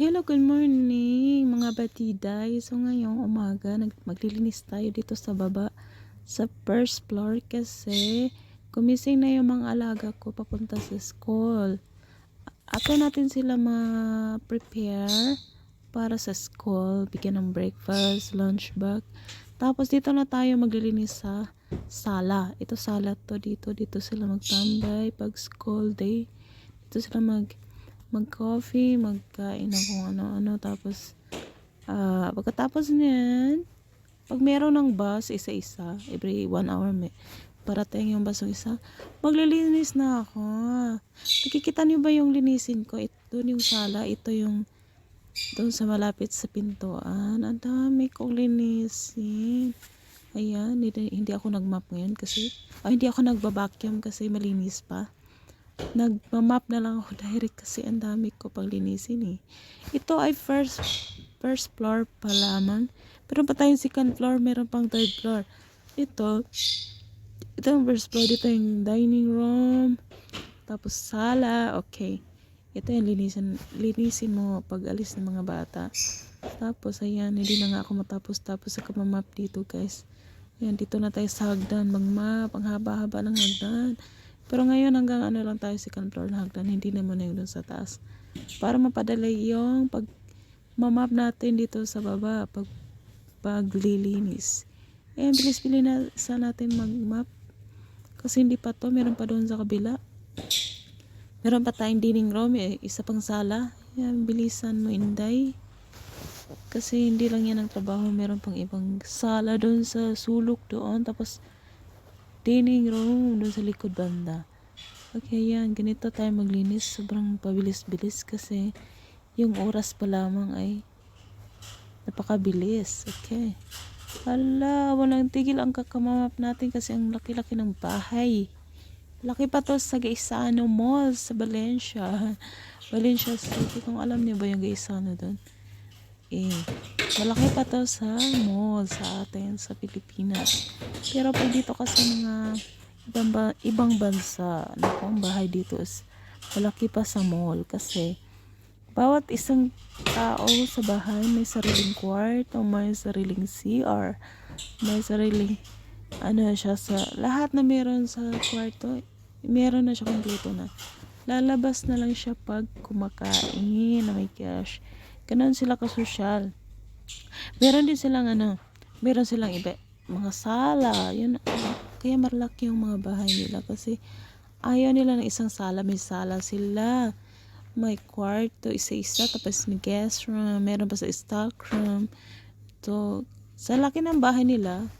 Hello, good morning mga batiday. So ngayong umaga, maglilinis tayo dito sa baba sa first floor kasi kumising na yung mga alaga ko papunta sa school. Ato natin sila ma-prepare para sa school, bigyan ng breakfast, lunch bag. Tapos dito na tayo maglilinis sa sala. Ito sala to dito, dito sila magtambay pag school day. Dito sila mag mag-coffee, magkain ng ano-ano. Tapos, ah pagkatapos niyan, pag meron ng bus, isa-isa, every one hour may parating yung bus ng isa, maglilinis na ako. Nakikita niyo ba yung linisin ko? Ito yung sala, ito yung doon sa malapit sa pintuan. Ang dami kong linisin. Ayan, hindi, hindi ako nag-map ngayon kasi, ah, hindi ako nagba-vacuum kasi malinis pa nagmamap na lang ako direct kasi ang dami ko pang linisin eh. Ito ay first first floor pa lamang. Pero pa tayong second floor, meron pang third floor. Ito, ito yung first floor. Dito yung dining room. Tapos sala. Okay. Ito yung linisin, linisin mo pag alis ng mga bata. Tapos, ayan, hindi na nga ako matapos tapos sa kamamap dito guys. Ayan, dito na tayo sa hagdan. Magmap. Ang haba-haba ng hagdan. Pero ngayon hanggang ano lang tayo second floor na hagdan, hindi naman na doon sa taas. Para mapadala yung pag mamap natin dito sa baba pag paglilinis. Eh, bilis-bilis na sa natin mag-map. Kasi hindi pa to, meron pa doon sa kabila. Meron pa tayong dining room, eh, isa pang sala. Yan, bilisan mo, Inday. Kasi hindi lang yan ang trabaho, meron pang ibang sala doon sa sulok doon. Tapos, dining room doon sa likod banda. Okay, yan. Ganito tayo maglinis. Sobrang pabilis-bilis kasi yung oras pa lamang ay napakabilis. Okay. Hala, walang tigil ang kakamamap natin kasi ang laki-laki ng bahay. Laki pa to sa Gaisano Mall sa Valencia. Valencia City. Kung alam niyo ba yung Gaisano doon? Eh, malaki pa to sa mall sa atin sa Pilipinas. Pero pag dito kasi mga ibang, ba- ibang bansa, naku, ang bahay dito is malaki pa sa mall kasi bawat isang tao sa bahay may sariling kwarto, may sariling CR, may sariling ano siya sa lahat na meron sa kwarto, meron na siya kompleto na. Lalabas na lang siya pag kumakain na may cash. Ganon sila kasosyal. Meron din silang ano, meron silang iba, mga sala, yun, kaya malaki yung mga bahay nila kasi ayaw nila ng isang sala, may sala sila. May kwarto, isa-isa, tapos may guest room, meron pa sa stock room. So, sa laki ng bahay nila,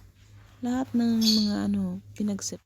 lahat ng mga ano, pinagsip